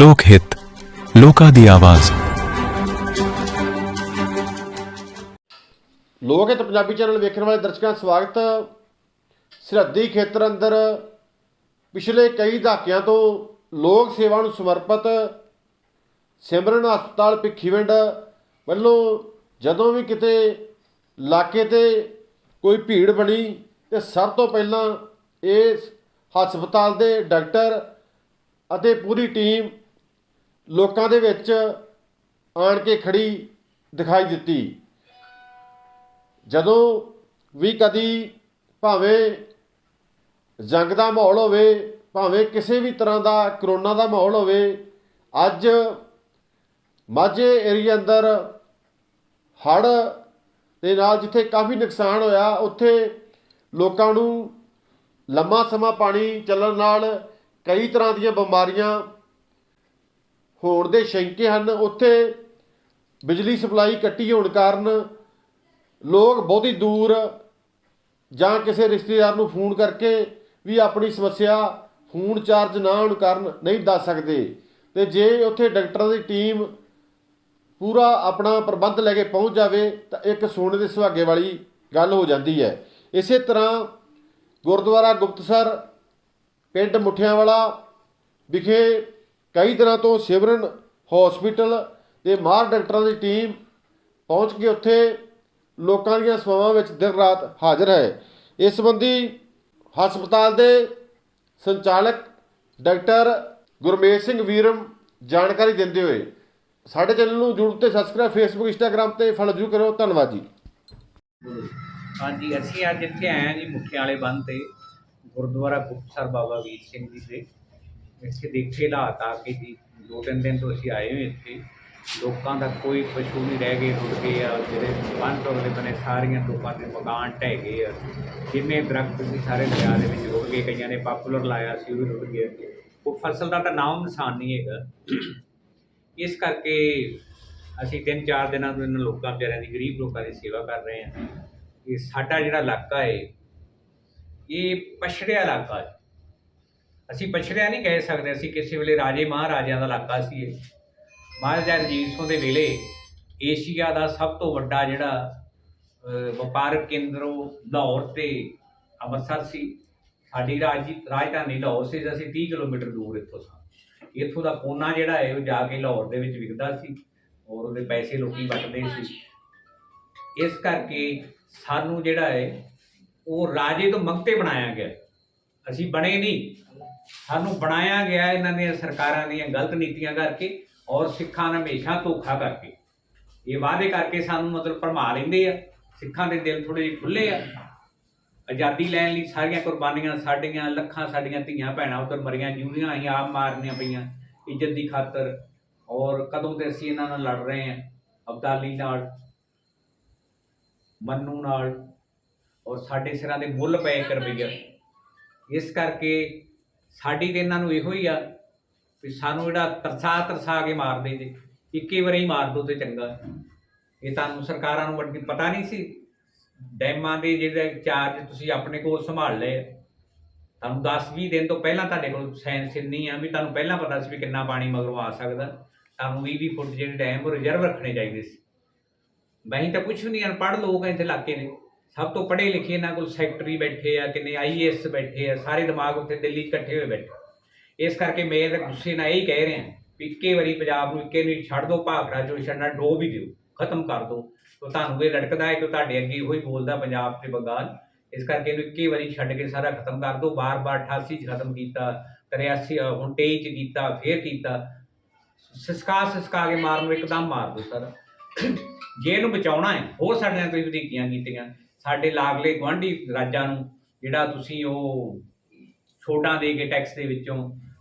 ਲੋਕ ਹਿੱਤ, ਲੋਕਾਂ ਦੀ ਆਵਾਜ਼। ਲੋਕ ਹਿੱਤ ਪੰਜਾਬੀ ਚੈਨਲ ਵੇਖਣ ਵਾਲੇ ਦਰਸ਼ਕਾਂ ਦਾ ਸਵਾਗਤ। ਸਰਹੱਦੀ ਖੇਤਰ ਅੰਦਰ ਪਿਛਲੇ ਕਈ ਦਹਾਕਿਆਂ ਤੋਂ ਲੋਕ ਸੇਵਾ ਨੂੰ ਸਮਰਪਿਤ ਸਿਮਰਨ ਹਸਪਤਾਲ ਭਿੱਖੀਵਿੰਡ ਵੱਲੋਂ ਜਦੋਂ ਵੀ ਕਿਤੇ ਇਲਾਕੇ ਤੇ ਕੋਈ ਭੀੜ ਬਣੀ, ਤੇ ਸਭ ਤੋਂ ਪਹਿਲਾਂ ਇਸ ਹਸਪਤਾਲ ਦੇ ਡਾਕਟਰ ਅਤੇ ਪੂਰੀ ਟੀਮ ਲੋਕਾਂ ਦੇ ਵਿੱਚ ਆਣ ਕੇ ਖੜੀ ਦਿਖਾਈ ਦਿੱਤੀ। ਜਦੋਂ ਵੀ ਕਦੀ ਭਾਵੇਂ ਜੰਗ ਦਾ ਮਾਹੌਲ ਹੋਵੇ, ਭਾਵੇਂ ਕਿਸੇ ਵੀ ਤਰ੍ਹਾਂ ਦਾ ਕਰੋਨਾ ਦਾ ਮਾਹੌਲ ਹੋਵੇ, ਅੱਜ ਮਾਝੇ ਏਰੀਆ ਅੰਦਰ ਹੜ੍ਹ ਦੇ ਨਾਲ ਜਿੱਥੇ ਕਾਫੀ ਨੁਕਸਾਨ ਹੋਇਆ, ਉੱਥੇ ਲੋਕਾਂ ਨੂੰ ਲੰਮਾ ਸਮਾਂ ਪਾਣੀ ਚੱਲਣ ਨਾਲ ਕਈ ਤਰ੍ਹਾਂ ਦੀਆਂ ਬਿਮਾਰੀਆਂ ਹੋਣ ਦੇ ਸ਼ੰਕੇ ਹਨ। ਉੱਥੇ ਬਿਜਲੀ ਸਪਲਾਈ ਕੱਟੀ ਹੋਣ ਕਾਰਨ ਲੋਕ ਬਹੁਤੀ ਦੂਰ ਜਾਂ ਕਿਸੇ ਰਿਸ਼ਤੇਦਾਰ ਨੂੰ ਫੋਨ ਕਰਕੇ ਵੀ ਆਪਣੀ ਸਮੱਸਿਆ ਫੋਨ ਚਾਰਜ ਨਾ ਹੋਣ ਕਾਰਨ ਨਹੀਂ ਦੱਸ ਸਕਦੇ। ਤੇ ਜੇ ਉੱਥੇ ਡਾਕਟਰਾਂ ਦੀ ਟੀਮ ਪੂਰਾ ਆਪਣਾ ਪ੍ਰਬੰਧ ਲੈ ਕੇ ਪਹੁੰਚ ਜਾਵੇ, ਤਾਂ ਇੱਕ ਸੋਨੇ ਦੇ ਸੁਹਾਗੇ ਵਾਲੀ ਗੱਲ ਹੋ ਜਾਂਦੀ ਹੈ। ਇਸੇ ਤਰ੍ਹਾਂ ਗੁਰਦੁਆਰਾ ਗੁਪਤਸਰ, ਪਿੰਡ ਮੁੱਠਿਆਂਵਾਲਾ ਵਿਖੇ ਕਈ ਦਿਨਾਂ ਤੋਂ ਸਿਵਰਨ ਹਸਪੀਟਲ ਦੇ ਮਾਹਰ ਡਾਕਟਰਾਂ ਦੀ ਟੀਮ ਪਹੁੰਚ ਕੇ ਉੱਥੇ ਲੋਕਾਂ ਦੀਆਂ ਸੇਵਾਵਾਂ ਵਿੱਚ ਦਿਨ ਰਾਤ ਹਾਜ਼ਰ ਹੈ। ਇਸ ਸੰਬੰਧੀ ਹਸਪਤਾਲ ਦੇ ਸੰਚਾਲਕ ਡਾਕਟਰ ਗੁਰਮੇਸ਼ ਸਿੰਘ ਵੀਰਮ ਜਾਣਕਾਰੀ ਦਿੰਦੇ ਹੋਏ ਸਾਡੇ ਚੈਨਲ ਨੂੰ ਜਰੂਰ ਤੇ ਸਬਸਕ੍ਰਾਈਬ ਫੇਸਬੁੱਕ ਇੰਸਟਾਗ੍ਰam ਤੇ ਫਾਲੋ ਜ਼ਰੂਰ ਕਰੋ ਧੰਨਵਾਦ ਜੀ। ਹਾਂਜੀ, ਅਸੀਂ ਅੱਜ ਇੱਥੇ ਆਏ ਹਾਂ ਜੀ ਮੁਖਿਆਂ ਵਾਲੇ ਬੰਨ ਤੇ, ਗੁਰਦੁਆਰਾ ਗੁਪਤਸਰ ਬਾਬਾ ਵੀਰ ਸਿੰਘ ਜੀ ਦੇ। ਇੱਥੇ ਦੇਖੇ ਹਾਲਾਤ ਆ ਕੇ ਜੀ, ਦੋ ਤਿੰਨ ਦਿਨ ਤੋਂ ਅਸੀਂ ਆਏ ਹੋਏ ਇੱਥੇ। ਲੋਕਾਂ ਦਾ ਕੋਈ ਪਸ਼ੂ ਨਹੀਂ ਰਹਿ ਗਏ, ਰੁੜ ਗਏ ਆ। ਜਿਹੜੇ ਬੰਨ ਤੋਂ ਅਗਲੇ ਬਨੇ ਸਾਰੀਆਂ ਲੋਕਾਂ ਦੇ ਮਕਾਨ ਢਹਿ ਗਏ ਆ। ਜਿੰਨੇ ਦਰਖਤ ਸੀ, ਸਾਰੇ ਦਰਿਆ ਦੇ ਵਿੱਚ ਰੁੜ ਗਏ। ਕਈਆਂ ਨੇ ਪਾਪੂਲਰ ਲਾਇਆ ਸੀ, ਉਹ ਵੀ ਰੁੜ ਗਏ ਉਹ ਫਸਲ ਦਾ ਤਾਂ ਨਾਮ ਨਿਸ਼ਾਨ ਨਹੀਂ ਹੈਗਾ। ਇਸ ਕਰਕੇ ਅਸੀਂ ਤਿੰਨ ਚਾਰ ਦਿਨਾਂ ਤੋਂ ਇਹਨਾਂ ਲੋਕਾਂ, ਵਿਚਾਰਿਆਂ ਦੀ, ਗਰੀਬ ਲੋਕਾਂ ਦੀ ਸੇਵਾ ਕਰ ਰਹੇ ਹਾਂ। ਇਹ ਸਾਡਾ ਜਿਹੜਾ ਇਲਾਕਾ ਹੈ ਇਹ ਪਛੜਿਆ ਇਲਾਕਾ ਹੈ ਅਸੀਂ ਪਛੜਿਆ ਨਹੀਂ ਕਹਿ ਸਕਦੇ, ਅਸੀਂ ਕਿਸੇ ਵੇਲੇ ਰਾਜੇ ਮਹਾਰਾਜਿਆਂ ਦਾ ਇਲਾਕਾ ਸੀ ਇਹ ਮਹਾਰਾਜਾ ਰਣਜੀਤ ਸਿੰਘ ਦੇ ਵੇਲੇ ਏਸ਼ੀਆ ਦਾ ਸਭ ਤੋਂ ਵੱਡਾ ਜਿਹੜਾ ਵਪਾਰਕ ਕੇਂਦਰ ਉਹ ਲਾਹੌਰ ਤੇ ਅੰਮ੍ਰਿਤਸਰ ਸੀ। ਸਾਡੀ ਰਾਜੀ, ਰਾਜਧਾਨੀ ਲਾਹੌਰ ਸੀ, ਅਸੀਂ 30 ਕਿਲੋਮੀਟਰ ਦੂਰ ਇੱਥੋਂ ਸਾਂ। ਇੱਥੋਂ ਦਾ ਕੋਨਾ ਜਿਹੜਾ ਹੈ, ਉਹ ਜਾ ਕੇ ਲਾਹੌਰ ਦੇ ਵਿੱਚ ਵਿਕਦਾ ਸੀ ਔਰ ਉਹਦੇ ਪੈਸੇ ਲੋਕੀ ਵਟਦੇ ਸੀ। ਇਸ ਕਰਕੇ ਸਾਨੂੰ ਜਿਹੜਾ ਹੈ, ਉਹ ਰਾਜੇ ਤੋਂ ਮੰਗਤੇ ਬਣਾਇਆ ਗਿਆ। ਅਸੀਂ ਬਣੇ ਨਹੀਂ। ਸਾਨੂੰ ਬਣਾਇਆ ਗਿਆ ਇਹਨਾਂ ਦੀਆਂ ਸਰਕਾਰਾਂ ਦੀਆਂ ਗਲਤ ਨੀਤੀਆਂ ਕਰਕੇ ਔਰ ਸਿੱਖਾਂ ਨਾਲ ਹਮੇਸ਼ਾ ਧੋਖਾ ਕਰਕੇ। ਇਹ ਵਾਅਦੇ ਕਰਕੇ ਸਾਨੂੰ ਮਤਲਬ ਭਰਮਾ ਲੈਂਦੇ ਆ ਸਿੱਖਾਂ ਦੇ ਦਿਲ ਥੋੜੇ ਜਿਹੇ ਖੁੱਲੇ ਆ। ਆਜ਼ਾਦੀ ਲੈਣ ਲਈ ਸਾਰੀਆਂ ਕੁਰਬਾਨੀਆਂ ਸਾਡੀਆਂ ਲੱਖਾਂ ਸਾਡੀਆਂ ਧੀਆਂ ਭੈਣਾਂ ਉਧਰ ਮਰੀਆਂ ਜਿਉਂਦੀਆਂ ਅਸੀਂ ਆਪ ਮਾਰਨੀਆਂ ਪਈਆਂ ਇੱਜ਼ਤ ਦੀ ਖਾਤਰ। ਔਰ ਕਦੋਂ ਤੇ ਅਸੀਂ ਇਹਨਾਂ ਨਾਲ ਲੜ ਰਹੇ ਹਾਂ ਅਬਦਾਲੀ ਨਾਲ ਮੰਨੂ ਨਾਲ ਔਰ ਸਾਡੇ ਸਿਰਾਂ ਦੇ ਮੁੱਲ ਪਏ ਇੱਕ ਰੁਪਈਆ ਇਸ ਕਰਕੇ ਸਾਡੀ ਤੇ ਇਹਨਾਂ ਨੂੰ ਇਹੋ ਹੀ ਆ ਵੀ ਸਾਨੂੰ ਜਿਹੜਾ ਤਰਸਾ ਤਰਸਾ ਕੇ ਮਾਰਦੇ ਜੇ, ਇੱਕੇ ਵਾਰੀ ਮਾਰ ਦੋ ਤੇ ਚੰਗਾ। ਇਹ ਤੁਹਾਨੂੰ ਸਰਕਾਰਾਂ ਨੂੰ ਵੱਡੀ ਪਤਾ ਨਹੀਂ ਸੀ। ਡੈਮਾਂ ਦੇ ਜਿਹੜੇ ਚਾਰਜ ਤੁਸੀਂ ਆਪਣੇ ਕੋਲ ਸੰਭਾਲ ਲਏ ਆ। ਤੁਹਾਨੂੰ 10-20 ਦਿਨ ਤੋਂ ਪਹਿਲਾਂ ਤੁਹਾਡੇ ਕੋਲ ਸਾਇੰਸ ਇੰਨੀ ਆ ਵੀ ਤੁਹਾਨੂੰ ਪਹਿਲਾਂ ਪਤਾ ਸੀ ਵੀ ਕਿੰਨਾ ਪਾਣੀ ਮਗਰੋਂ ਆ ਸਕਦਾ। ਤੁਹਾਨੂੰ 20-20 ਫੁੱਟ ਜਿਹੜੇ ਡੈਮ ਉਹ ਰਿਜ਼ਰਵ ਰੱਖਣੇ ਚਾਹੀਦੇ ਸੀ। ਵਹੀਂ ਤਾਂ ਕੁਝ ਵੀ ਨਹੀਂ, ਅਨਪੜ੍ਹ ਲੋਕ ਆ ਇੱਥੇ ਇਲਾਕੇ ਦੇ। ਸਭ ਤੋਂ ਪੜ੍ਹੇ ਲਿਖੇ ਇਹਨਾਂ ਕੋਲ ਸੈਕਟਰੀ ਬੈਠੇ ਆ, ਕਿੰਨੇ ਆਈਏਐਸ ਬੈਠੇ ਆ, ਸਾਰੇ ਦਿਮਾਗ ਉੱਥੇ ਦਿੱਲੀ ਇਕੱਠੇ ਹੋਏ ਬੈਠੇ। ਇਸ ਕਰਕੇ ਮੈਂ ਤਾਂ ਗੁੱਸੇ ਨਾਲ ਇਹੀ ਕਹਿ ਰਿਹਾ ਵੀ ਇੱਕੇ ਵਾਰੀ ਪੰਜਾਬ ਨੂੰ ਇੱਕੇ ਨੂੰ ਛੱਡ ਦਿਓ ਭਾਖੜਾ ਚੋਂ ਛੱਡਣਾ ਡੋ ਵੀ ਦਿਓ, ਖਤਮ ਕਰ ਦਿਓ ਤਾਂ ਤੁਹਾਨੂੰ ਇਹ ਲੜਕਦਾ ਹੈ ਕਿ ਤੁਹਾਡੇ ਅੱਗੇ ਇਹੋ ਹੀ ਬੋਲਦਾ ਪੰਜਾਬ ਤੇ ਬੰਗਾਲ। ਇਸ ਕਰਕੇ ਇਹਨੂੰ ਇੱਕੇ ਵਾਰੀ ਛੱਡ ਕੇ ਸਾਰਾ ਖਤਮ ਕਰ ਦਿਓ ਬਾਰ-ਬਾਰ 88 ਚ ਖਤਮ ਕੀਤਾ 83 ਹੁਣ 23 ਚ ਕੀਤਾ, ਫੇਰ ਕੀਤਾ। ਸਿਸਕਾ ਸਿਸਕਾ ਕੇ ਮਾਰਨ ਨੂੰ ਇੱਕਦਮ ਮਾਰ ਦਿਓ ਸਰ। ਜੇ ਇਹਨੂੰ ਬਚਾਉਣਾ ਹੈ, ਹੋਰ ਸਾਡੇ ਨਾਲ ਤੁਸੀਂ ਵਧੀਕੀਆਂ ਕੀਤੀਆਂ। ਸਾਡੇ ਲਾਗਲੇ ਗੁਆਂਢੀ ਰਾਜਾਂ ਨੂੰ, ਜਿਹੜਾ ਤੁਸੀਂ ਉਹ ਛੋਟਾਂ ਦੇ ਕੇ ਟੈਕਸ ਦੇ ਵਿੱਚੋਂ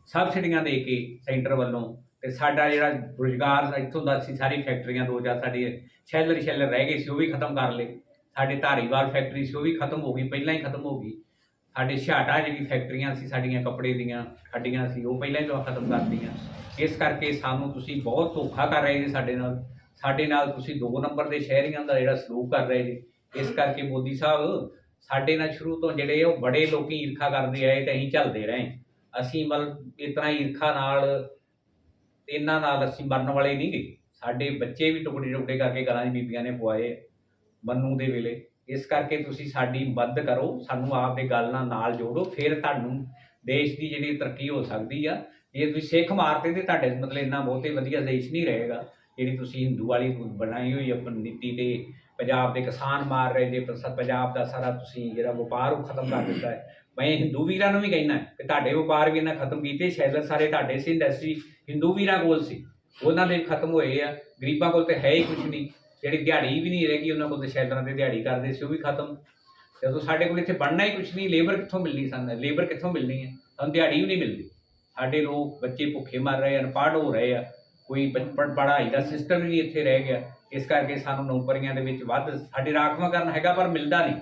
ਸਬਸਿਡੀਆਂ ਦੇ ਕੇ ਸੈਂਟਰ ਵੱਲੋਂ ਤੇ ਸਾਡਾ ਜਿਹੜਾ ਰੁਜ਼ਗਾਰ ਇੱਥੋਂ ਦਾ ਸੀ ਸਾਰੀ ਫੈਕਟਰੀਆਂ ਦੋ ਚਾਰ ਸਾਡੀ ਸ਼ੈਲਰ ਸ਼ੈਲਰ ਰਹਿ ਗਏ ਸੀ, ਉਹ ਵੀ ਖਤਮ ਕਰ ਲਏ। ਸਾਡੇ ਧਾਰੀਵਾਲ ਫੈਕਟਰੀ ਸੀ, ਉਹ ਵੀ ਖਤਮ ਹੋ ਗਈ, ਪਹਿਲਾਂ ਹੀ ਖਤਮ ਹੋ ਗਈ। ਸਾਡੇ ਛਾਟਾ ਜਿਹੜੀ ਫੈਕਟਰੀਆਂ ਸੀ, ਸਾਡੀਆਂ ਕੱਪੜੇ ਦੀਆਂ ਹੱਡੀਆਂ ਸੀ, ਉਹ ਪਹਿਲਾਂ ਹੀ ਤੋਂ ਖਤਮ ਕਰਤੀਆਂ ਇਸ ਕਰਕੇ ਸਾਨੂੰ ਤੁਸੀਂ ਬਹੁਤ ਧੋਖਾ ਕਰ ਰਹੇ ਜੀ ਸਾਡੇ ਨਾਲ। ਸਾਡੇ ਨਾਲ ਤੁਸੀਂ ਦੋ ਨੰਬਰ ਦੇ ਸ਼ਹਿਰੀਆਂ ਦਾ ਜਿਹੜਾ ਸਲੂਕ ਕਰ ਰਹੇ ਜੀ। ਇਸ ਕਰਕੇ ਮੋਦੀ ਸਾਹਿਬ, ਸਾਡੇ ਨਾਲ ਸ਼ੁਰੂ ਤੋਂ ਜਿਹੜੇ ਉਹ ਬੜੇ ਲੋਕੀ ਈਰਖਾ ਕਰਦੇ ਆਏ ਤੇ ਅਸੀਂ ਚੱਲਦੇ ਰਹੇ। ਅਸੀਂ ਮਤਲਬ ਇਸ ਤਰ੍ਹਾਂ ਈਰਖਾ ਨਾਲ, ਇਹਨਾਂ ਨਾਲ ਅਸੀਂ ਮਰਨ ਵਾਲੇ ਨਹੀਂ ਗੇ ਸਾਡੇ ਬੱਚੇ ਵੀ ਟੁਕੜੇ ਟੁਕੜੇ ਕਰਕੇ ਘਰਾਂ 'ਚ ਬੀਬੀਆਂ ਨੇ ਪਵਾਏ ਮੰਨੂ ਦੇ ਵੇਲੇ। ਇਸ ਕਰਕੇ ਤੁਸੀਂ ਸਾਡੀ ਮਦਦ ਕਰੋ, ਸਾਨੂੰ ਆਪ ਦੇ ਗੱਲ ਨਾਲ ਨਾਲ ਜੋੜੋ, ਫਿਰ ਤੁਹਾਨੂੰ ਦੇਸ਼ ਦੀ ਜਿਹੜੀ ਤਰੱਕੀ ਹੋ ਸਕਦੀ ਆ। ਜੇ ਤੁਸੀਂ ਸਿੱਖ ਮਾਰਤੇ ਤੇ ਤੁਹਾਡੇ ਮਤਲਬ ਇੰਨਾ ਬਹੁਤੇ ਵਧੀਆ ਦੇਸ਼ ਨਹੀਂ ਰਹੇਗਾ। ਜਿਹੜੀ ਤੁਸੀਂ ਹਿੰਦੂ ਵਾਲੀ ਬਣਾਈ ਹੋਈ ਆਪਣੀ ਨੀਤੀ ਤੇ ਪੰਜਾਬ ਦੇ ਕਿਸਾਨ ਮਾਰ ਰਹੇ ਜੇ ਪ- ਪੰਜਾਬ ਦਾ ਸਾਰਾ ਤੁਸੀਂ ਜਿਹੜਾ ਵਪਾਰ ਉਹ ਖਤਮ ਕਰ ਦਿੱਤਾ ਹੈ। ਮੈਂ ਹਿੰਦੂ ਵੀਰਾਂ ਨੂੰ ਵੀ ਕਹਿਣਾ ਕਿ ਤੁਹਾਡੇ ਵਪਾਰ ਵੀ ਇਹਨਾਂ ਖਤਮ ਕੀਤੇ ਸ਼ਾਇਦ ਸਾਰੇ ਤੁਹਾਡੇ ਸੀ, ਇੰਡਸਟਰੀ ਹਿੰਦੂ ਵੀਰਾਂ ਕੋਲ ਸੀ। ਉਹਨਾਂ ਦੇ ਖਤਮ ਹੋਏ ਆ, ਗਰੀਬਾਂ ਕੋਲ ਤੇ ਹੈ ਹੀ ਕੁਝ ਨਹੀਂ। ਜਿਹੜੀ ਦਿਹਾੜੀ ਵੀ ਨਹੀਂ ਰਹਿ ਗਈ, ਉਹਨਾਂ ਕੋਲ ਤੇ ਸ਼ੈਲਰਾਂ ਤੇ ਦਿਹਾੜੀ ਕਰਦੇ ਸੀ, ਉਹ ਵੀ ਖਤਮ। ਜਦੋਂ ਸਾਡੇ ਕੋਲ ਇੱਥੇ ਬਣਨਾ ਹੀ ਕੁਝ ਨਹੀਂ, ਲੇਬਰ ਕਿੱਥੋਂ ਮਿਲਣੀ ਸਾਨੂੰ? ਲੇਬਰ ਕਿੱਥੋਂ ਮਿਲਣੀ ਹੈ? ਸਾਨੂੰ ਦਿਹਾੜੀ ਵੀ ਨਹੀਂ ਮਿਲਦੀ। ਸਾਡੇ ਲੋਕ ਬੱਚੇ ਭੁੱਖੇ ਮਰ ਰਹੇ, ਅਨਪੜ੍ਹ ਹੋ ਰਹੇ ਆ। ਕੋਈ ਪ- ਪੜ੍ਹਾਈ ਦਾ ਸਿਸਟਮ ਹੀ ਨਹੀਂ ਇੱਥੇ ਰਹਿ ਗਿਆ। ਇਸ ਕਰਕੇ ਸਾਨੂੰ ਨੌਕਰੀਆਂ ਦੇ ਵਿੱਚ ਵੱਧ, ਸਾਡੇ ਰਾਖਵਾਂਕਰਨ ਹੈਗਾ ਪਰ ਮਿਲਦਾ ਨਹੀਂ।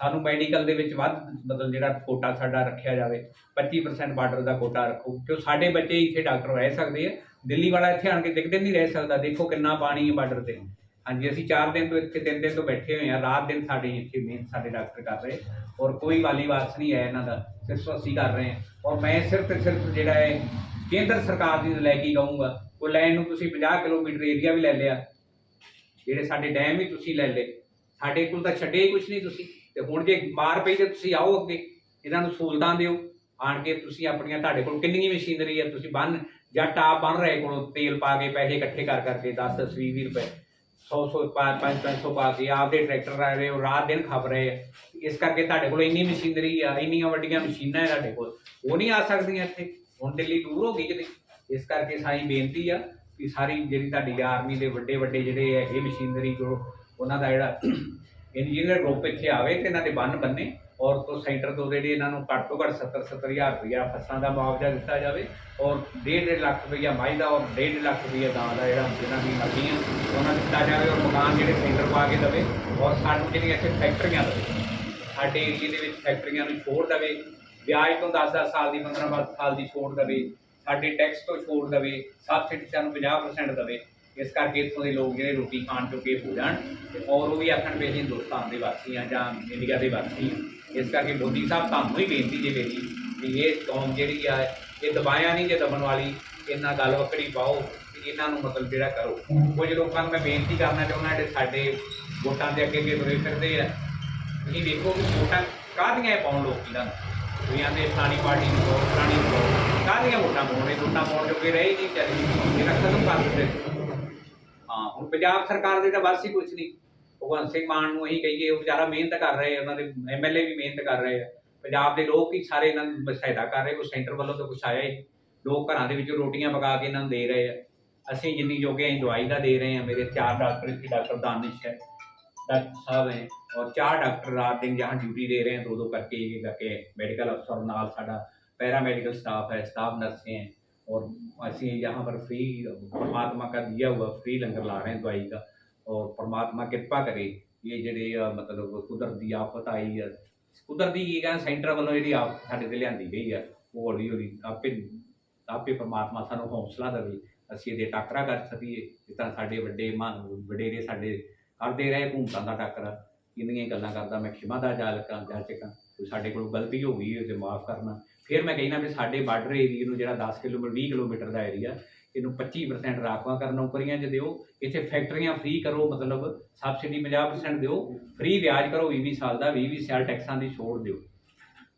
ਸਾਨੂੰ ਮੈਡੀਕਲ ਦੇ ਵਿੱਚ ਵੱਧ, ਮਤਲਬ ਜਿਹੜਾ ਕੋਟਾ ਸਾਡਾ ਰੱਖਿਆ ਜਾਵੇ 25% ਬਾਰਡਰ ਦਾ ਕੋਟਾ ਰੱਖੋ। ਕਿਉਂ ਸਾਡੇ ਬੱਚੇ ਇੱਥੇ ਡਾਕਟਰ ਰਹਿ ਸਕਦੇ ਆ, ਦਿੱਲੀ ਵਾਲਾ ਇੱਥੇ ਆਣ ਕੇ ਦਿਖਦੇ ਨਹੀਂ ਰਹਿ ਸਕਦਾ। ਦੇਖੋ ਕਿੰਨਾ ਪਾਣੀ ਹੈ ਬਾਰਡਰ ਤੇ। ਹਾਂਜੀ, ਅਸੀਂ 4 ਦਿਨ ਤੋਂ ਇੱਥੇ 3 ਦਿਨ ਤੋਂ ਬੈਠੇ ਹੋਏ ਆ ਰਾਤ ਦਿਨ ਸਾਡੇ ਇੱਥੇ ਮਿਹਨਤ ਸਾਡੇ ਡਾਕਟਰ ਕਰ ਰਹੇ। ਔਰ ਕੋਈ ਵਾਲੀ ਵਾਸ ਨਹੀਂ ਹੈ ਇਹਨਾਂ ਦਾ, ਸਿਰਫ ਅਸੀਂ ਕਰ ਰਹੇ ਹਾਂ। ਔਰ ਮੈਂ ਸਿਰਫ ਤੇ ਸਿਰਫ ਜਿਹੜਾ ਹੈ ਕੇਂਦਰ ਸਰਕਾਰ ਦੀ ਲੈ ਕੇ ਕਹੂੰਗਾ, ਉਹ ਲੈਣ ਨੂੰ ਤੁਸੀਂ 50 ਕਿਲੋਮੀਟਰ ਏਰੀਆ ਵੀ ਲੈ ਲਿਆ। ਜਿਹੜੇ ਸਾਡੇ ਡੈਮ ਹੀ ਤੁਸੀਂ ਲੈ ਲਏ, ਸਾਡੇ ਕੋਲ ਤਾਂ ਛੱਡੇ ਹੀ ਕੁਝ ਨਹੀਂ ਤੁਸੀਂ। ਤੇ ਹੁਣ ਜੇ ਮਾਰ ਪਈ ਤੇ ਤੁਸੀਂ ਆਓ ਅੱਗੇ, ਇਹਨਾਂ ਨੂੰ ਸਹੂਲਤਾਂ ਦਿਓ। ਆਣ ਕੇ ਤੁਸੀਂ ਆਪਣੀਆਂ ਤੁਹਾਡੇ ਕੋਲ ਕਿੰਨੀ ਮਸ਼ੀਨਰੀ ਹੈ ਤੁਸੀਂ ਬੰਨ ਜਾਂ ਟਾਪ ਬਣ ਰਹੇ ਕੋਲੋਂ ਤੇਲ ਪਾ ਕੇ ਪੈਸੇ ਇਕੱਠੇ ਕਰ ਕਰਕੇ 10 10 20 20 ਰੁਪਏ 100 100 5 500 ਪਾ ਕੇ ਆਪਦੇ ਟਰੈਕਟਰ ਆ ਰਹੇ ਹੋ, ਰਾਤ ਦਿਨ ਖਪ ਰਹੇ ਆ। ਇਸ ਕਰਕੇ ਤੁਹਾਡੇ ਕੋਲ ਇੰਨੀ ਮਸ਼ੀਨਰੀ ਆ, ਇੰਨੀਆਂ ਵੱਡੀਆਂ ਮਸ਼ੀਨਾਂ ਹੈ ਤੁਹਾਡੇ ਕੋਲ, ਉਹ ਨਹੀਂ ਆ ਸਕਦੀਆਂ ਇੱਥੇ। ਹੁਣ ਦਿੱਲੀ ਦੂਰ ਹੋ ਗਈ ਕਿਤੇ। ਇਸ ਕਰਕੇ ਸਾਰੀ ਬੇਨਤੀ ਆ ਕਿ ਸਾਰੀ ਜਿਹੜੀ ਤੁਹਾਡੀ ਆਰਮੀ ਦੇ ਵੱਡੇ ਵੱਡੇ ਜਿਹੜੇ ਹੈ ਇਹ ਮਸ਼ੀਨਰੀ ਜੋ ਉਹਨਾਂ ਦਾ ਜਿਹੜਾ ਇੰਜੀਨੀਅਰ ਗਰੁੱਪ ਇੱਥੇ ਆਵੇ ਤੇ ਇਹਨਾਂ ਦੇ ਬੰਨ ਬੰਨੇ ਔਰ ਤੋਂ ਸੈਂਟਰ ਤੋਂ ਜਿਹੜੇ ਇਹਨਾਂ ਨੂੰ ਘੱਟ ਤੋਂ ਘੱਟ 70 70 ਹਜ਼ਾਰ ਰੁਪਇਆ ਫਸਾਂ ਦਾ ਮੁਆਵਜ਼ਾ ਦਿੱਤਾ ਜਾਵੇ ਔਰ 1.5 ਲੱਖ ਰੁਪਇਆ ਮਾਈ ਦਾ ਔਰ 1.5 ਲੱਖ ਰੁਪਇਆ ਦਾਨ ਦਾ ਜਿਹੜਾ ਜਿਹਨਾਂ ਦੀ ਮਰਜ਼ੀਆਂ ਉਹਨਾਂ ਦਿੱਤਾ ਜਾਵੇ ਔਰ ਮਕਾਨ ਜਿਹੜੇ ਸੈਂਟਰ ਪਾ ਕੇ ਦੇਵੇ ਔਰ ਸਾਨੂੰ ਜਿਹੜੀਆਂ ਇੱਥੇ ਫੈਕਟਰੀਆਂ ਦੇਵੇ। ਸਾਡੇ ਏਰੀਏ ਦੇ ਵਿੱਚ ਫੈਕਟਰੀਆਂ ਨੂੰ ਛੋੜ ਦੇਵੇ। ਵਿਆਜ ਤੋਂ 10-10 ਸਾਲ ਦੀ 15 ਸਾਲ ਦੀ ਛੋੜ ਦੇਵੇ। ਸਾਡੇ ਟੈਕਸ ਤੋਂ ਛੋਟ ਦੇਵੇ ਸਬਸਿਡੀ ਸਾਨੂੰ 50% ਦੇਵੇ, ਇਸ ਕਰਕੇ ਇੱਥੋਂ ਦੇ ਲੋਕ ਜਿਹੜੇ ਰੋਟੀ ਖਾਣ ਚੁੱਕੇ ਹੋ ਜਾਣ, ਤੇ ਔਰ ਉਹ ਵੀ ਆਖਣ ਵੀ ਅਸੀਂ ਹਿੰਦੁਸਤਾਨ ਦੇ ਵਾਸੀ ਆ ਜਾਂ ਇੰਡੀਆ ਦੇ ਵਾਸੀ ਹਾਂ। ਇਸ ਕਰਕੇ ਮੋਦੀ ਸਾਹਿਬ ਤੁਹਾਨੂੰ ਹੀ ਬੇਨਤੀ ਜੇ ਮੇਰੀ, ਵੀ ਇਹ ਕੌਮ ਜਿਹੜੀ ਆ, ਇਹ ਦਬਾਇਆ ਨਹੀਂ ਜੇ ਦਬਣ ਵਾਲੀ ਇਹਨਾਂ ਗੱਲ ਵਕੜੀ ਪਾਓ ਤੇ ਇਹਨਾਂ ਨੂੰ ਮਤਲਬ ਜਿਹੜਾ ਕਰੋ। ਕੁਝ ਲੋਕਾਂ ਨੂੰ ਮੈਂ ਬੇਨਤੀ ਕਰਨਾ ਚਾਹੁੰਦਾ ਜਿਹੜੇ ਸਾਡੇ ਵੋਟਾਂ ਦੇ ਅੱਗੇ ਅੱਗੇ ਤੁਰੇ ਫਿਰਦੇ ਆ, ਤੁਸੀਂ ਦੇਖੋ ਕਿ ਵੋਟਾਂ ਕਾਹਦੀਆਂ ਇਹ ਪਾਉਣ ਲੋਕੀ ਦਾ ਦੁਨੀਆ ਦੇ ਫਲਾਣੀ ਪਾਰਟੀ ਨੂੰ ਪਾਓ, ਫਲਾਣੀ ਨੂੰ ਵੋਟਾਂ ਪਾਉਣੇ ਵੋਟਾਂ ਪਾਉਣ ਪੰਜਾਬ ਸਰਕਾਰ ਦੇ ਤਾਂ ਬਸ ਹੀ ਕੁਝ ਨਹੀਂ। ਭਗਵੰਤ ਸਿੰਘ ਮਾਨ ਨੂੰ ਅਸੀਂ ਕਹੀਏ, ਉਹ ਵਿਚਾਰਾ ਮਿਹਨਤ ਕਰ ਰਹੇ ਉਹਨਾਂ ਦੇ ਐਮਐਲਏ ਵੀ ਮਿਹਨਤ ਕਰ ਰਹੇ ਆ। ਪੰਜਾਬ ਦੇ ਲੋਕ ਹੀ ਸਾਰੇ ਇਹਨਾਂ ਨੂੰ ਸਹਾਇਤਾ ਕਰ ਰਹੇ, ਕੋਈ ਸੈਂਟਰ ਵੱਲੋਂ ਤਾਂ ਕੁਝ ਆਇਆ ਹੀ ਲੋਕ ਘਰਾਂ ਦੇ ਵਿੱਚ ਰੋਟੀਆਂ ਪਕਾ ਕੇ ਇਹਨਾਂ ਨੂੰ ਦੇ ਰਹੇ ਆ। ਅਸੀਂ ਜਿੰਨੀ ਜੋਗੇ ਅਸੀਂ ਦਵਾਈ ਦਾ ਦੇ ਰਹੇ ਆ। ਮੇਰੇ ਚਾਰ ਡਾਕਟਰ ਇੱਥੇ, ਡਾਕਟਰ ਦਾਨਿਸ਼ ਹੈ, ਡਾਕਟਰ ਸਾਹਿਬ ਹੈ, ਔਰ ਚਾਰ ਡਾਕਟਰ ਰਾਤ ਦਿਨ ਜਹਾਂ ਡਿਊਟੀ ਦੇ ਰਹੇ ਆ ਦੋ ਦੋ ਕਰਕੇ ਕਰਕੇ ਮੈਡੀਕਲ ਅਫਸਰ ਨਾਲ ਸਾਡਾ नाल साडा पैरा मेडिकल स्टाफ है स्टाफ नर्सें हैं और ਅਸੀਂ यहाँ पर फ्री परमात्मा का दिया हुआ फ्री लंगर ला रहे हैं दवाई का और परमात्मा किरपा करे ਇਹ ਜਿਹੜੇ ਆ ਮਤਲਬ ਕੁਦਰਤ ਦੀ ਆਫਤ ਆਈ ਆ ਕੁਦਰਤੀ ਕੀ ਕਹਿੰਦੇ ਸੈਂਟਰ ਵੱਲੋਂ ਜਿਹੜੀ ਆਫਤ ਸਾਡੇ ਤੇ ਲਿਆਂਦੀ ਗਈ ਆ ਉਹ ਹੌਲੀ ਹੌਲੀ ਆਪੇ ਆਪੇ ਪਰਮਾਤਮਾ ਸਾਨੂੰ ਹੌਸਲਾ ਦੇਵੇ ਅਸੀਂ ਇਹਦੇ ਟਾਕਰਾ ਕਰ ਸਕੀਏ ਜਿਸ ਤਰ੍ਹਾਂ ਸਾਡੇ ਵੱਡੇ ਮਾਂ ਵਡੇਰੇ ਸਾਡੇ ਕਰਦੇ ਰਹੇ ਭੂਮਤਾਂ ਦਾ ਟਾਕਰਾ ਕਿੰਨੀਆਂ ਹੀ ਗੱਲਾਂ ਕਰਦਾ ਮੈਂ ਖਿਮਾ ਦਾ ਜਾਲਕਾਂ ਜਾਚਕਾਂ ਕੋਈ ਸਾਡੇ ਕੋਲ ਗਲਤੀ ਹੋ ਗਈ ਹੈ ਤੇ ਮਾਫ ਕਰਨਾ ਫਿਰ ਮੈਂ ਕਹਿੰਦਾ ਵੀ ਸਾਡੇ ਬਾਰਡਰ ਏਰੀਆ ਨੂੰ ਜਿਹੜਾ 10 ਕਿਲੋਮੀਟਰ 20 ਕਿਲੋਮੀਟਰ ਦਾ ਏਰੀਆ ਇਹਨੂੰ 25% ਰਾਖਵਾਂ ਕਰਨ ਨੌਕਰੀਆਂ 'ਚ ਦਿਓ, ਇੱਥੇ ਫੈਕਟਰੀਆਂ ਫ੍ਰੀ ਕਰੋ, ਮਤਲਬ ਸਬਸਿਡੀ 50% ਦਿਓ ਫ੍ਰੀ ਵਿਆਜ ਕਰੋ 20 ਸਾਲ ਦਾ 20 ਸਾਲ ਟੈਕਸਾਂ ਦੀ ਛੋੜ ਦਿਓ।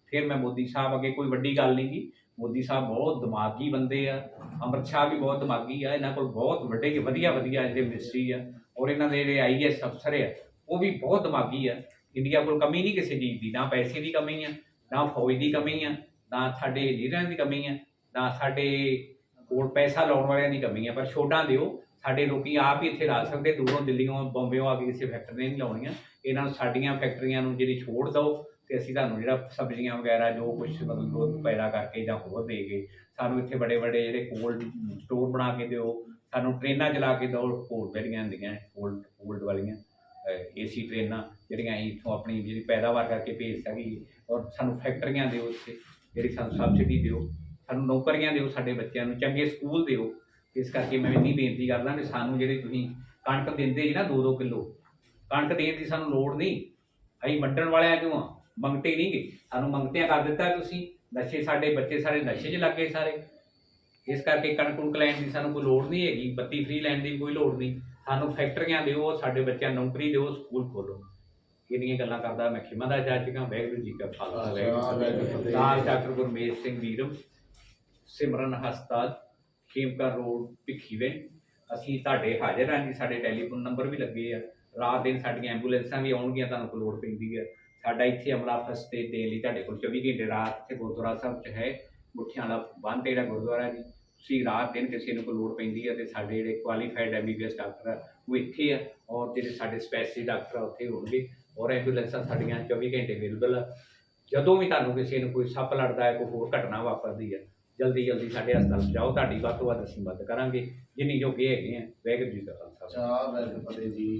ਫਿਰ ਮੈਂ ਮੋਦੀ ਸਾਹਿਬ ਅੱਗੇ ਕੋਈ ਵੱਡੀ ਗੱਲ ਨਹੀਂ ਕੀ, ਮੋਦੀ ਸਾਹਿਬ ਬਹੁਤ ਦਿਮਾਗੀ ਬੰਦੇ ਆ, ਅੰਮ੍ਰਿਤ ਸ਼ਾਹ ਵੀ ਬਹੁਤ ਦਿਮਾਗੀ ਆ, ਇਹਨਾਂ ਕੋਲ ਬਹੁਤ ਵੱਡੇ, ਵਧੀਆ ਵਧੀਆ ਜਿਹੜੇ ਮਿਨਿਸਟਰੀ ਆ, ਔਰ ਇਹਨਾਂ ਦੇ ਜਿਹੜੇ ਆਈਐਸ ਅਫਸਰ ਆ, ਉਹ ਵੀ ਬਹੁਤ ਦਿਮਾਗੀ ਆ। ਇੰਡੀਆ ਕੋਲ ਕਮੀ ਨਹੀਂ ਕਿਸੇ ਚੀਜ਼ ਦੀ, ਨਾ ਪੈਸੇ ਦੀ ਕਮੀ ਆ, ਨਾ ਫੌਜ ਦੀ ਕਮੀ ਆ ਨਾ ਸਾਡੇ ਲੀਡਰਾਂ ਦੀ ਕਮੀ ਹੈ, ਨਾ ਸਾਡੇ ਕੋਲ ਪੈਸਾ ਲਾਉਣ ਵਾਲਿਆਂ ਦੀ ਕਮੀ ਹੈ, ਪਰ ਛੋਟਾਂ ਦਿਓ, ਸਾਡੇ ਲੋਕੀ ਆਪ ਹੀ ਇੱਥੇ ਲਾ ਸਕਦੇ ਦੂਰੋਂ ਦਿੱਲੀੋਂ ਬੰਬੇੋਂ ਆ ਕੇ ਕਿਸੇ ਫੈਕਟਰੀ ਨਹੀਂ ਲਾਉਣੀਆਂ, ਇਹਨਾਂ ਨੂੰ ਸਾਡੀਆਂ ਫੈਕਟਰੀਆਂ ਨੂੰ ਜਿਹੜੀ ਛੋੜ ਦਿਓ ਤੇ ਅਸੀਂ ਤੁਹਾਨੂੰ ਜਿਹੜਾ ਸਬਜ਼ੀਆਂ ਵਗੈਰਾ ਜੋ ਕੁਝ ਮਤਲਬ ਦੁੱਧ ਪੈਦਾ ਕਰਕੇ ਜਾਂ ਹੋਰ ਦੇ ਕੇ ਸਾਨੂੰ ਇੱਥੇ ਬੜੇ ਬੜੇ ਜਿਹੜੇ ਕੋਲਡ ਸਟੋਰ ਬਣਾ ਕੇ ਦਿਓ, ਸਾਨੂੰ ਟ੍ਰੇਨਾਂ ਚਲਾ ਕੇ ਦਿਓ ਕੋਲ ਜਿਹੜੀਆਂ ਹੁੰਦੀਆਂ ਕੋਲਡ ਕੋਲਡ ਵਾਲੀਆਂ ਏਸੀ ਟ੍ਰੇਨਾਂ ਜਿਹੜੀਆਂ ਅਸੀਂ ਇੱਥੋਂ ਆਪਣੀ ਜਿਹੜੀ ਪੈਦਾਵਾਰ ਕਰਕੇ ਭੇਜ ਸਕੀਏ ਔਰ ਸਾਨੂੰ ਫੈਕਟਰੀਆਂ ਦਿਓ ਇੱਥੇ। ਜਿਹੜੀ ਸਾਨੂੰ ਸਬਸਿਡੀ ਦਿਓ, ਸਾਨੂੰ ਨੌਕਰੀਆਂ ਦਿਓ ਸਾਡੇ ਬੱਚਿਆਂ ਨੂੰ, ਚੰਗੇ ਸਕੂਲ ਦਿਓ। ਇਸ ਕਰਕੇ ਮੈਂ ਇੰਨੀ ਬੇਨਤੀ ਕਰਦਾ ਕਿ ਸਾਨੂੰ ਜਿਹੜੇ ਤੁਸੀਂ ਕਣਕ ਦਿੰਦੇ ਜੀ ਨਾ 2-2 ਕਿਲੋ, ਕਣਕ ਦੇਣ ਦੀ ਸਾਨੂੰ ਲੋੜ ਨਹੀਂ। ਅਸੀਂ ਵੰਡਣ ਵਾਲਿਆਂ ਚੋਂ ਆ? ਮੰਗਤੇ ਨਹੀਂ ਗੇ। ਸਾਨੂੰ ਮੰਗਤਿਆਂ ਕਰ ਦਿੱਤਾ ਤੁਸੀਂ। ਨਸ਼ੇ ਸਾਡੇ ਬੱਚੇ ਸਾਰੇ ਨਸ਼ੇ 'ਚ ਲੱਗੇ ਸਾਰੇ। ਇਸ ਕਰਕੇ ਕਣਕ ਕੁਣਕ ਲੈਣ ਦੀ ਸਾਨੂੰ ਕੋਈ ਲੋੜ ਨਹੀਂ ਹੈਗੀ। ਬੱਤੀ ਫ੍ਰੀ ਲੈਣ ਦੀ ਕੋਈ ਲੋੜ ਨਹੀਂ। ਸਾਨੂੰ ਫੈਕਟਰੀਆਂ ਦਿਓ, ਸਾਡੇ ਬੱਚਿਆਂ ਨੌਕਰੀ ਦਿਓ, ਸਕੂਲ ਖੋਲੋ। ਇਹਦੀਆਂ ਗੱਲਾਂ ਕਰਦਾ ਮੈਂ ਖਿਮਾ ਦਾ ਚਾਚੀਆਂ ਵਾਹਿਗੁਰੂ ਜੀ ਕਾ ਖਾਲਸਾ ਫਤਿਹ। ਦਾਸ ਡਾਕਟਰ ਗੁਰਮੇਜ ਸਿੰਘ ਵੀਰਮ ਸਿਮਰਨ ਹਸਪਤਾਲ ਖੇਮਕਰ ਰੋਡ ਭਿੱਖੀਵੇ ਅਸੀਂ ਤੁਹਾਡੇ ਹਾਜ਼ਰ ਹਾਂ ਜੀ ਸਾਡੇ ਟੈਲੀਫੋਨ ਨੰਬਰ ਵੀ ਲੱਗੇ ਆ। ਰਾਤ ਦਿਨ ਸਾਡੀਆਂ ਐਂਬੂਲੈਂਸਾਂ ਵੀ ਆਉਣਗੀਆਂ ਤੁਹਾਨੂੰ ਕੋਈ ਲੋੜ ਪੈਂਦੀ ਹੈ ਸਾਡਾ ਇੱਥੇ ਅਮਲਾ ਫਸਤੇ ਦੇਣ ਲਈ ਤੁਹਾਡੇ ਕੋਲ 24 ਘੰਟੇ ਰਾਤ ਇੱਥੇ ਗੁਰਦੁਆਰਾ ਸਾਹਿਬ 'ਚ ਹੈ। ਮੁੱਠਿਆਂ ਵਾਲਾ ਬੰਦ ਜਿਹੜਾ ਗੁਰਦੁਆਰਾ ਜੀ। ਤੁਸੀਂ ਰਾਤ ਦਿਨ ਕਿਸੇ ਨੂੰ ਕੋਈ ਲੋੜ ਪੈਂਦੀ ਹੈ ਤੇ ਸਾਡੇ ਜਿਹੜੇ ਕੁਆਲੀਫਾਈਡ ਐਮਬੀਬੀਐਸ ਡਾਕਟਰ ਆ ਉਹ ਇੱਥੇ ਆ। ਔਰ ਜਿਹੜੇ ਸਾਡੇ ਸਪੈਸ਼ਲਿਸਟ ਡਾਕਟਰ ਆ ਉੱਥੇ ਹੋਣਗੇ। ਔਰ ਐਂਬੂਲੈਂਸਾਂ ਸਾਡੀਆਂ 24 ਘੰਟੇ ਅਵੇਲੇਬਲ ਆ। ਜਦੋਂ ਵੀ ਤੁਹਾਨੂੰ ਕਿਸੇ ਨੂੰ ਕੋਈ ਸੱਪ ਲੜਦਾ ਹੈ, ਕੋਈ ਹੋਰ ਘਟਨਾ ਵਾਪਰਦੀ ਹੈ, ਜਲਦੀ ਜਲਦੀ ਸਾਡੇ ਹਸਪਤਾਲ ਜਾਓ ਤੁਹਾਡੀ ਵੱਧ ਤੋਂ ਵੱਧ ਅਸੀਂ ਮਦਦ ਕਰਾਂਗੇ। ਜਿੰਨੀ ਜੋਗੇ ਹੈਗੇ ਆ, ਵਾਹਿਗੁਰੂ ਜੀ ਦਾ ਖਾਲਸਾ। ਵਾਹਿਗੁਰੂ ਵੈਲ ਜੀ।